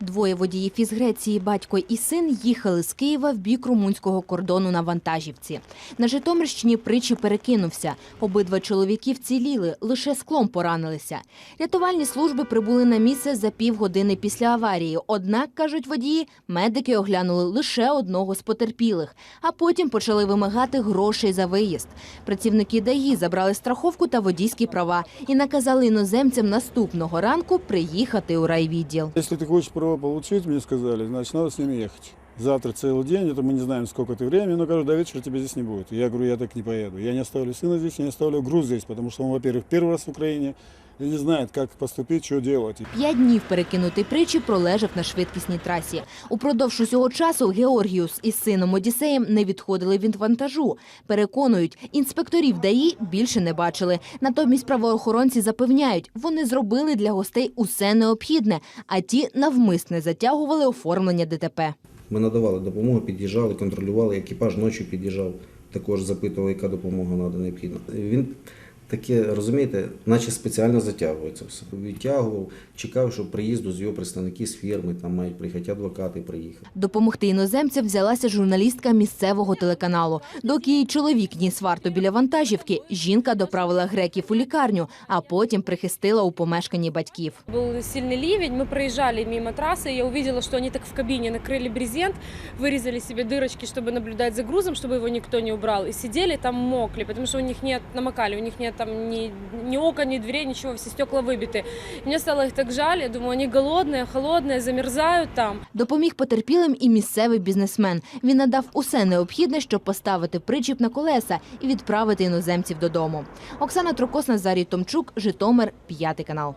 Двоє водіїв із Греції, батько і син, їхали з Києва в бік румунського кордону на вантажівці. На Житомирщині притчі перекинувся. Обидва чоловіки вціліли, лише склом поранилися. Рятувальні служби прибули на місце за півгодини після аварії. Однак, кажуть водії, медики оглянули лише одного з потерпілих, а потім почали вимагати грошей за виїзд. Працівники ДАІ забрали страховку та водійські права і наказали іноземцям наступного ранку приїхати у райвідділ. Если ты хочешь права получить, мне сказали, значит, надо с ними ехать Завтра целый день, это мы не знаем, сколько ты времени, но кажется, до вечера тебя здесь не будет. Я говорю, я так не поеду. Я не оставлю сына здесь, я не оставлю груз здесь, потому что он, во-первых, первый раз в Украине и не знает, как поступить, что делать. П'ять днів перекинутий притчі пролежав на швидкісній трасі. Упродовж усього часу Георгіус із сином Одіссеєм не відходили від вантажу. Переконують, інспекторів ДАІ більше не бачили. Натомість правоохоронці запевняють, вони зробили для гостей усе необхідне, а ті навмисне затягували оформлення ДТП. Ми надавали допомогу, під'їжджали, контролювали, екіпаж ночі під'їжджав, також запитував, яка допомога треба необхідна. Він таке, розумієте, наче спеціально затягується все. Відтягував, чекав, що приїзду з його представники з фірми, там мають приїхати адвокати приїхати. Допомогти іноземцям взялася журналістка місцевого телеканалу. Доки її чоловік ніс варту біля вантажівки, жінка доправила греків у лікарню, а потім прихистила у помешканні батьків. Был сильный ливень, мы проезжали мимо трассы, я увидела, что они так в кабине накрыли брезент, вырезали себе дырочки, чтобы наблюдать за грузом, чтобы его никто не убрал, и сидели там мокли, потому что у них нет, намокали, у них нет там ни, ни окон, ни дверей, ничего, все стекла выбиты. И мне стало их так жаль, я думаю, они голодные, холодные, замерзают там. Допоміг потерпілим і місцевий бізнесмен. Він надав усе необхідне, щоб поставити причіп на колеса і відправити іноземців додому. Оксана Трокос, Назарій Томчук, Житомир, п'ятий канал.